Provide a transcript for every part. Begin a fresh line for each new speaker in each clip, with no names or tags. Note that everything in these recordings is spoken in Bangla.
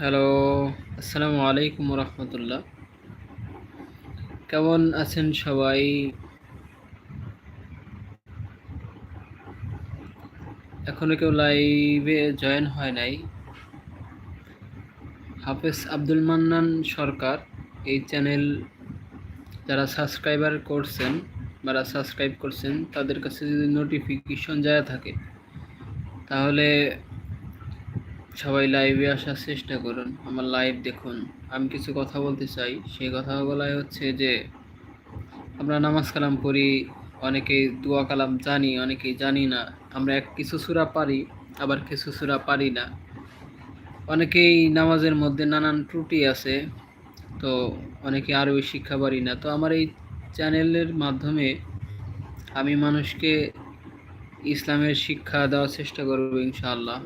হ্যালো, আসসালামু আলাইকুম রহমতুল্লাহ। কেমন আছেন সবাই? এখনও কেউ লাইভে জয়েন হয় নাই। হাফেজ আব্দুল মান্নান সরকার এই চ্যানেল যারা সাবস্ক্রাইবার করছেন, যারা সাবস্ক্রাইব করছেন, তাদের কাছে যদি নোটিফিকেশন যায় থাকে, তাহলে সবাই লাইভে আসার চেষ্টা করুন, আমার লাইভ দেখুন। আমি কিছু কথা বলতে চাই, সেই কথাগুলাই হচ্ছে যে, আমরা নামাজ কালাম পড়ি, অনেকেই দোয়া কালাম জানি, অনেকেই জানি না। আমরা এক কিছু সুরা পারি, আবার কিছু সুরা পারি না। অনেকেই নামাজের মধ্যে নানান ত্রুটি আছে, তো অনেকে আরবি শিক্ষা পারি না। তো আমার এই চ্যানেলের মাধ্যমে আমি মানুষকে ইসলামের শিক্ষা দেওয়ার চেষ্টা করব, ইনশাআল্লাহ।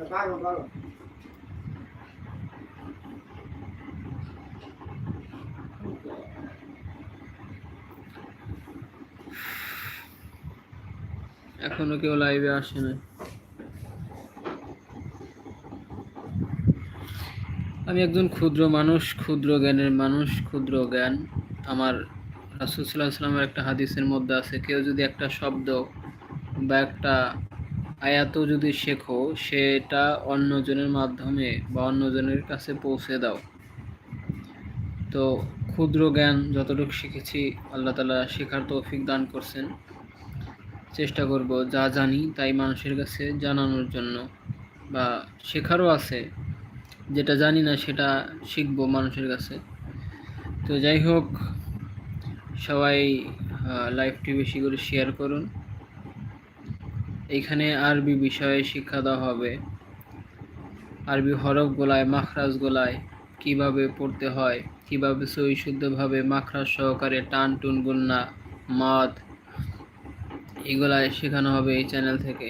এখনও কেউ লাইভে আসে না আমি একজন ক্ষুদ্র মানুষ, ক্ষুদ্র জ্ঞানের মানুষ, ক্ষুদ্র জ্ঞান। আমার রাসুলসাল্লাহ একটা হাদিসের মধ্যে আছে, কেউ যদি একটা শব্দ বা একটা আয়াত যদি শেখো, সেটা অন্যজনের মাধ্যমে বা অন্যজনের কাছে পৌঁছে দাও। তো ক্ষুদ্র জ্ঞান যতটুকু শিখেছি, আল্লাহ তালা শেখার তৌফিক দান করছেন। চেষ্টা করব যা জানি তাই মানুষের কাছে জানানোর জন্য বা শেখারও আছে। যেটা জানি না সেটা শিখব মানুষের কাছে। তো যাই হোক, সবাই লাইভটি বেশি করে শেয়ার করুন। এইখানে আরবি বিষয়ে শিক্ষা দেওয়া হবে। আরবি হরফ গোলায়, মাখরাজ গোলায় কীভাবে পড়তে হয়, কীভাবে সই শুদ্ধভাবে মাখরাজ সহকারে টান, টুন, গুন্না, মাদ এগুলাই শেখানো হবে এই চ্যানেল থেকে।